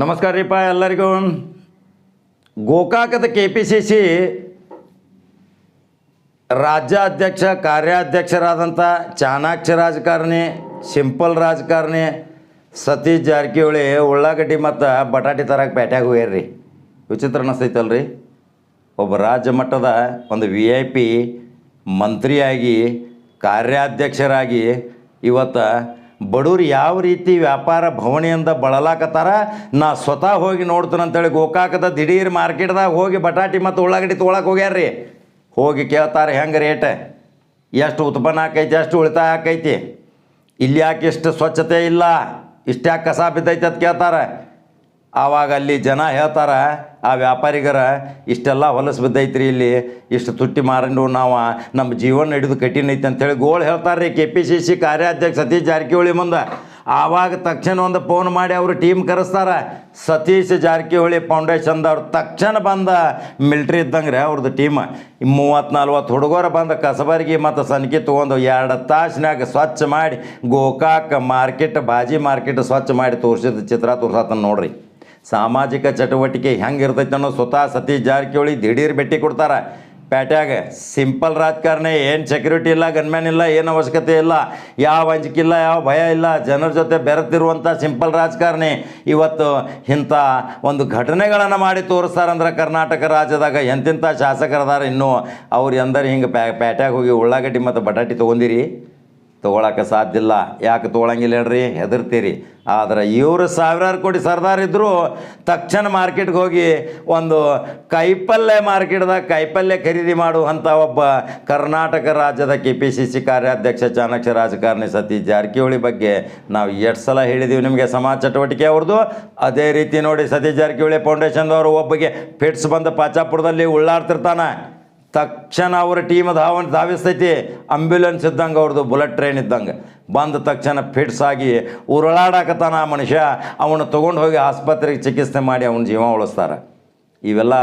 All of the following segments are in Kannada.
ನಮಸ್ಕಾರ ರೀಪ ಎಲ್ಲರಿಗೂ. ಗೋಕಾಕದ ಕೆ ಪಿ ಸಿ ಸಿ ರಾಜ್ಯಾಧ್ಯಕ್ಷ ಕಾರ್ಯಾಧ್ಯಕ್ಷರಾದಂಥ ಚಾಣಾಕ್ಷ ರಾಜಕಾರಣಿ, ಸಿಂಪಲ್ ರಾಜಕಾರಣಿ ಸತೀಶ್ ಜಾರಕಿಹೊಳಿ, ಉಳ್ಳಾಗಡ್ಡಿ ಮತ್ತು ಬಟಾಟಿ ತರಕ್ಕೆ ಪೇಟ್ಯಾಗ ಹೋಗ್ಯಾರ್ರಿ. ವಿಚಿತ್ರ ಅನ್ನಿಸ್ತೈತಲ್ರಿ ಒಬ್ಬ ರಾಜ್ಯ ಮಟ್ಟದ ಒಂದು ವಿ ಐ ಪಿ ಮಂತ್ರಿಯಾಗಿ, ಕಾರ್ಯಾಧ್ಯಕ್ಷರಾಗಿ ಇವತ್ತು ಬಡವ್ರು ಯಾವ ರೀತಿ ವ್ಯಾಪಾರ ಭವನೆಯಿಂದ ಬಳಲಾಕತ್ತಾರ, ನಾ ಸ್ವತಃ ಹೋಗಿ ನೋಡ್ತೀನಿ ಅಂತೇಳಿ ಗೋಕಾಕದ ದಿಢೀರ್ ಮಾರ್ಕೆಟ್ದಾಗ ಹೋಗಿ ಬಟಾಟಿ ಮತ್ತು ಉಳ್ಳಾಗಡ್ಡಿ ತೊಗೊಳಕ್ಕೆ ಹೋಗ್ಯಾರ್ರಿ. ಹೋಗಿ ಕೇಳ್ತಾರೆ, ಹೆಂಗೆ ರೇಟ್? ಎಷ್ಟು ಉತ್ಪನ್ನ ಆಕೈತಿ, ಎಷ್ಟು ಉಳಿತಾಯ ಆಕೈತಿ? ಇಲ್ಲಿ ಯಾಕೆ ಇಷ್ಟು ಸ್ವಚ್ಛತೆ ಇಲ್ಲ? ಇಷ್ಟು ಯಾಕೆ ಕಸ ಬಿದ್ದೈತೆ ಅಂತ ಕೇಳ್ತಾರೆ. ಆವಾಗ ಅಲ್ಲಿ ಜನ ಹೇಳ್ತಾರೆ, ಆ ವ್ಯಾಪಾರಿಗರ, ಇಷ್ಟೆಲ್ಲ ಹೊಲಸು ಬಿದ್ದೈತ್ರಿ ಇಲ್ಲಿ, ಇಷ್ಟು ತುಟ್ಟಿ ಮಾರಂಡು ನಾವು ನಮ್ಮ ಜೀವನ ಹಿಡಿದು ಕಠಿಣ ಐತೆ ಅಂತೇಳಿ ಗೋಳು ಹೇಳ್ತಾರೆ ರೀ ಕೆ ಪಿ ಸಿ ಸಿ ಕಾರ್ಯಾಧ್ಯಕ್ಷ ಸತೀಶ್ ಜಾರಕಿಹೊಳಿ ಮುಂದೆ. ಆವಾಗ ತಕ್ಷಣ ಒಂದು ಫೋನ್ ಮಾಡಿ ಅವರು ಟೀಮ್ ಕರೆಸ್ತಾರೆ, ಸತೀಶ್ ಜಾರಕಿಹೊಳಿ ಫೌಂಡೇಶನ್ದವ್ರು ತಕ್ಷಣ ಬಂದ ಮಿಲ್ಟ್ರಿ ಇದ್ದಂಗೆ ರೀ ಅವ್ರದ್ದು ಟೀಮ್ ಮೂವತ್ತು ನಲ್ವತ್ತು ಹುಡುಗರು ಬಂದ ಕಸಬರ್ಗಿ ಮತ್ತು ಸನ್ಕಿ ತೊಗೊಂಡು ಎರಡು ತಾಸಿನಾಗ ಸ್ವಚ್ಛ ಮಾಡಿ, ಗೋಕಾಕ್ ಮಾರ್ಕೆಟ್ ಬಾಜಿ ಮಾರ್ಕೆಟ್ ಸ್ವಚ್ಛ ಮಾಡಿ ತೋರಿಸಿದ ಚಿತ್ರ ತೋರ್ಸತ್ತನ ನೋಡ್ರಿ. ಸಾಮಾಜಿಕ ಚಟುವಟಿಕೆ ಹೆಂಗೆ ಇರ್ತೈತೆ ಅನ್ನೋ ಸ್ವತಃ ಸತೀಶ್ ಜಾರಕಿಹೊಳಿ ದಿಢೀರ್ ಭೇಟಿ ಕೊಡ್ತಾರೆ. ಪೇಟ್ಯಾಗ ಸಿಂಪಲ್ ರಾಜಕಾರಣಿ, ಏನು ಸೆಕ್ಯೂರಿಟಿ ಇಲ್ಲ ಗನ್ಮ್ಯಾನ್ ಇಲ್ಲ, ಏನು ಅವಶ್ಯಕತೆ ಇಲ್ಲ, ಯಾವ ಅಂಜಿಕಿಲ್ಲ, ಯಾವ ಭಯ ಇಲ್ಲ, ಜನರ ಜೊತೆ ಬೆರೆತಿರುವಂಥ ಸಿಂಪಲ್ ರಾಜಕಾರಣಿ. ಇವತ್ತು ಇಂಥ ಒಂದು ಘಟನೆಗಳನ್ನು ಮಾಡಿ ತೋರಿಸ್ತಾರಂದ್ರೆ ಕರ್ನಾಟಕ ರಾಜ್ಯದಾಗ ಎಂತಿಂಥ ಶಾಸಕರದಾರ ಇನ್ನೂ ಅವ್ರು ಎಂದರೆ ಹಿಂಗೆ ಪ್ಯಾ, ಪ್ಯಾಟ್ಯಾಗ ಹೋಗಿ ಉಳ್ಳಾಗಡ್ಡಿ ಮತ್ತು ಬಟಾಟಿ ತೊಗೊಂಡಿರಿ ತೊಗೊಳಕ್ಕೆ ಸಾಧ್ಯ ಇಲ್ಲ. ಯಾಕೆ ತೊಗೊಳಂಗಿಲ್ಲ ಹೇಳ್ರಿ ಹೆದರ್ತೀರಿ. ಆದ್ರೆ ಇವರು ಸಾವಿರಾರು ಕೋಟಿ ಸರ್ದಾರ್ ಇದ್ದರೂ ತಕ್ಷಣ ಮಾರ್ಕೆಟ್ಗೆ ಹೋಗಿ ಒಂದು ಕಾಯಿಪಲ್ಯ ಮಾರ್ಕೆಟ್ದಾಗ ಕಾಯಿಪಲ್ಯ ಖರೀದಿ ಮಾಡುವಂಥ ಒಬ್ಬ ಕರ್ನಾಟಕ ರಾಜ್ಯದ ಕೆ ಪಿ ಸಿ ಸಿ ಕಾರ್ಯಾಧ್ಯಕ್ಷ ಚಾಣಕ್ಯ ರಾಜಕಾರಣಿ ಸತೀಶ್ ಜಾರಕಿಹೊಳಿ ಬಗ್ಗೆ ನಾವು ಎಷ್ಟು ಸಲ ಹೇಳಿದ್ದೀವಿ ನಿಮಗೆ ಸಮಾಜ ಚಟುವಟಿಕೆ ಅವ್ರದ್ದು. ಅದೇ ರೀತಿ ನೋಡಿ ಸತೀಶ್ ಜಾರಕಿಹೊಳಿ ಫೌಂಡೇಶನ್ದವರು ಒಬ್ಬಗೆ ಫಿಟ್ಸ್ ಬಂದು ಪಾಚಾಪುರದಲ್ಲಿ ಉಳ್ಳಾಡ್ತಿರ್ತಾನೆ. ತಕ್ಷಣ ಅವರ ಟೀಮ್ ಧಾವನ್ ಧಾವಿಸ್ತೈತಿ. ಆಂಬ್ಯುಲೆನ್ಸ್ ಇದ್ದಂಗೆ ಅವ್ರದ್ದು ಬುಲೆಟ್ ಟ್ರೈನ್ ಇದ್ದಂಗೆ. ಬಂದ ತಕ್ಷಣ ಫಿಟ್ಸ್ ಆಗಿ ಉರುಳಾಡಕತ್ತಾನ ಆ ಮನುಷ್ಯ. ಅವನು ತೊಗೊಂಡು ಹೋಗಿ ಆಸ್ಪತ್ರೆಗೆ ಚಿಕಿತ್ಸೆ ಮಾಡಿ ಅವನ ಜೀವ ಉಳಿಸ್ತಾರೆ. ಇವೆಲ್ಲ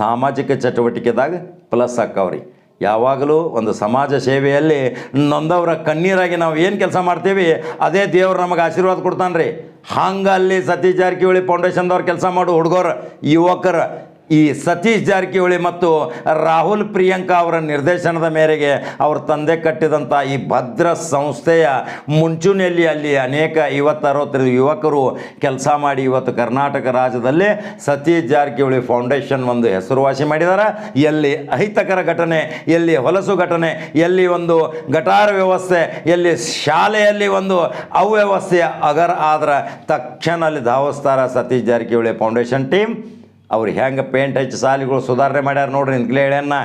ಸಾಮಾಜಿಕ ಚಟುವಟಿಕೆದಾಗ ಪ್ಲಸ್ ಅಕ್ಕವ್ರಿ ಯಾವಾಗಲೂ ಒಂದು ಸಮಾಜ ಸೇವೆಯಲ್ಲಿ ನೊಂದವರ ಕಣ್ಣೀರಾಗಿ ನಾವು ಏನು ಕೆಲಸ ಮಾಡ್ತೀವಿ, ಅದೇ ದೇವ್ರು ನಮಗೆ ಆಶೀರ್ವಾದ ಕೊಡ್ತಾನೆ ರೀ ಹಂಗೆ ಅಲ್ಲಿ ಸತೀಶ್ ಜಾರಕಿಹೊಳಿ ಫೌಂಡೇಶನ್ದವ್ರು ಕೆಲಸ ಮಾಡೋ ಹುಡುಗರು, ಯುವಕರು ಈ ಸತೀಶ್ ಜಾರಕಿಹೊಳಿ ಮತ್ತು ರಾಹುಲ್ ಪ್ರಿಯಾಂಕಾ ಅವರ ನಿರ್ದೇಶನದ ಮೇರೆಗೆ ಅವ್ರ ತಂದೆ ಕಟ್ಟಿದಂಥ ಈ ಭದ್ರ ಸಂಸ್ಥೆಯ ಮುಂಚೂಣಿಯಲ್ಲಿ ಅಲ್ಲಿ ಅನೇಕ ಐವತ್ತು ಅರವತ್ತು ಯುವಕರು ಕೆಲಸ ಮಾಡಿ ಇವತ್ತು ಕರ್ನಾಟಕ ರಾಜ್ಯದಲ್ಲಿ ಸತೀಶ್ ಜಾರಕಿಹೊಳಿ ಫೌಂಡೇಶನ್ ಒಂದು ಹೆಸರುವಾಸಿ ಮಾಡಿದ್ದಾರೆ ಎಲ್ಲಿ ಅಹಿತಕರ ಘಟನೆ, ಎಲ್ಲಿ ಹೊಲಸು ಘಟನೆ, ಎಲ್ಲಿ ಒಂದು ಗಟಾರ ವ್ಯವಸ್ಥೆ, ಎಲ್ಲಿ ಶಾಲೆಯಲ್ಲಿ ಒಂದು ಅವ್ಯವಸ್ಥೆಯ ಅಗರ್ ಆದ್ರೆ ತಕ್ಷಣ ಅಲ್ಲಿ ಧಾವಿಸ್ತಾರ ಸತೀಶ್ ಜಾರಕಿಹೊಳಿ ಫೌಂಡೇಶನ್ ಟೀಮ್. ಅವ್ರು ಹೆಂಗೆ ಪೇಂಟ್ ಹಚ್ಚಿ ಸಾಲಿಗಳು ಸುಧಾರಣೆ ಮಾಡ್ಯಾರ ನೋಡ್ರಿ ಹೇಳ್ಯಾನ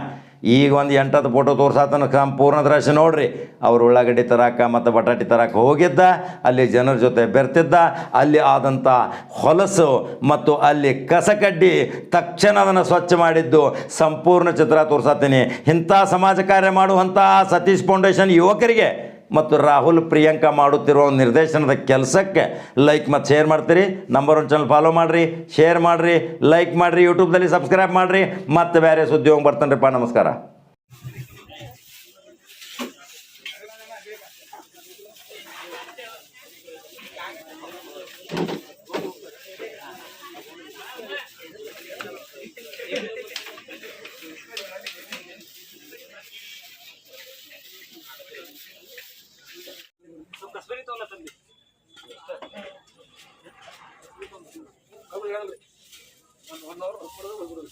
ಈಗ ಒಂದು ಎಂಟತ್ತು ಫೋಟೋ ತೋರ್ಸಾತನ ಸಂಪೂರ್ಣ ದೃಶ್ಯ ನೋಡ್ರಿ. ಅವ್ರು ಉಳ್ಳಾಗಡ್ಡಿ ತರಾಕ ಮತ್ತು ಬಟಾಟಿ ತರಾಕ ಹೋಗಿದ್ದ, ಅಲ್ಲಿ ಜನರ ಜೊತೆ ಬೆರ್ತಿದ್ದ, ಅಲ್ಲಿ ಆದಂಥ ಹೊಲಸು ಮತ್ತು ಅಲ್ಲಿ ಕಸಕಡ್ಡಿ ತಕ್ಷಣ ಅದನ್ನು ಸ್ವಚ್ಛ ಮಾಡಿದ್ದು ಸಂಪೂರ್ಣ ಚಿತ್ರ ತೋರ್ಸಾತೀನಿ. ಇಂಥ ಸಮಾಜ ಕಾರ್ಯ ಮಾಡುವಂಥ ಸತೀಶ್ ಫೌಂಡೇಶನ್ ಯುವಕರಿಗೆ. ಮತ್ತು ರಾಹುಲ್ ಪ್ರಿಯಾಂಕಾ ಮಾಡುತ್ತಿರುವ ನಿರ್ದೇಶನದ ಕೆಲಸಕ್ಕೆ ಲೈಕ್ ಮತ್ತು ಶೇರ್ ಮಾಡ್ತೀರಿ. ನಂಬರ್ ಒನ್ ಚಾನಲ್ ಫಾಲೋ ಮಾಡಿರಿ ಶೇರ್ ಮಾಡಿರಿ ಲೈಕ್ ಮಾಡಿರಿ ಯೂಟ್ಯೂಬ್ದಲ್ಲಿ ಸಬ್ಸ್ಕ್ರೈಬ್ ಮಾಡಿರಿ. ಮತ್ತು ಬೇರೆ ಸುದ್ದಿ ಹೋಗಿ ಬರ್ತಾನೆ ನಮಸ್ಕಾರ. ஒரு இடத்துல ஒன் ஹவர் ஒர்க் பண்ணுறது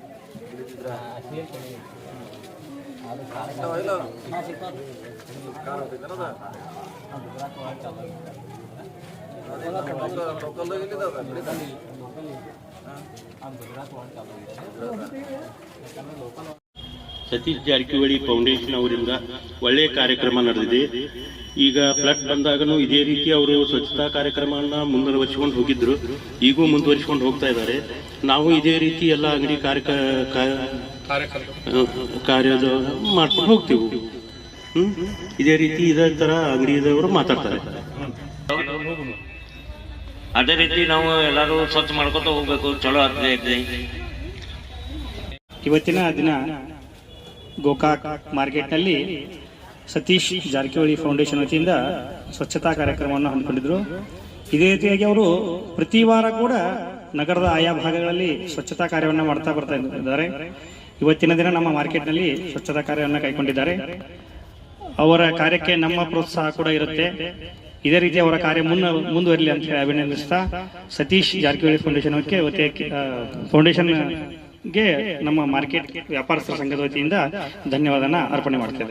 Satish Jarkiholi foundation ಅವರಿಂದ ಒಳ್ಳೆಯ ಕಾರ್ಯಕ್ರಮ ನಡೆದಿದೆ. ಈಗ ಫ್ಲಡ್ ಬಂದಾಗನು ಇದೇ ರೀತಿ ಅವರು ಸ್ವಚ್ಛತಾ ಕಾರ್ಯಕ್ರಮವನ್ನ ಮುಂದುವರಿಸಿಕೊಂಡು ಹೋಗಿದ್ರು. ಈಗೂ ಮುಂದುವರಿಸಿಕೊಂಡು ಹೋಗ್ತಾ ಇದ್ದಾರೆ. ನಾವು ಇದೇ ರೀತಿ ಎಲ್ಲ ಅಂಗಡಿ ಕಾರ್ಯ ಕಾರ್ಯದ ಮಾಡ್ಕೊಂಡು ಹೋಗ್ತೀವಿ. ಹ್ಮ್? ಇದೇ ರೀತಿ ಇದೇ ತರ ಅಂಗಡಿದವರು ಮಾತಾಡ್ತಾರೆ. ಅದೇ ರೀತಿ ನಾವು ಎಲ್ಲರೂ ಸ್ವಚ್ಛ ಮಾಡ್ಕೊತ ಹೋಗ್ಬೇಕು. ಚಲೋ ಆಗ್ತೈತಿ ಇವತ್ತಿನ ದಿನ ಗೋಕಾಕ್ ಮಾರ್ಕೆಟ್ನಲ್ಲಿ ಸತೀಶ್ ಜಾರಕಿಹೊಳಿ ಫೌಂಡೇಶನ್ ವತಿಯಿಂದ ಸ್ವಚ್ಛತಾ ಕಾರ್ಯಕ್ರಮವನ್ನು ಹಮ್ಮಿಕೊಂಡಿದ್ರು. ಇದೇ ರೀತಿಯಾಗಿ ಅವರು ಪ್ರತಿ ವಾರ ಕೂಡ ನಗರದ ಆಯಾ ಭಾಗಗಳಲ್ಲಿ ಸ್ವಚ್ಛತಾ ಕಾರ್ಯವನ್ನು ಮಾಡ್ತಾ ಬರ್ತಾ ಇದ್ದಾರೆ. ಇವತ್ತಿನ ದಿನ ನಮ್ಮ ಮಾರ್ಕೆಟ್ನಲ್ಲಿ ಸ್ವಚ್ಛತಾ ಕಾರ್ಯವನ್ನು ಕೈಗೊಂಡಿದ್ದಾರೆ. ಅವರ ಕಾರ್ಯಕ್ಕೆ ನಮ್ಮ ಪ್ರೋತ್ಸಾಹ ಕೂಡ ಇರುತ್ತೆ. ಇದೇ ರೀತಿ ಅವರ ಕಾರ್ಯ ಮುನ್ನ ಮುಂದುವರಲಿ ಅಂತ ಹೇಳಿ ಅಭಿನಂದಿಸ್ತಾ ಸತೀಶ್ ಜಾರಕಿಹೊಳಿ ಫೌಂಡೇಶನ್ ಫೌಂಡೇಶನ್ಗೆ ನಮ್ಮ ಮಾರ್ಕೆಟ್ ವ್ಯಾಪಾರಸ್ಥರ ಸಂಘದ ವತಿಯಿಂದ ಧನ್ಯವಾದನ ಅರ್ಪಣೆ ಮಾಡ್ತೇವೆ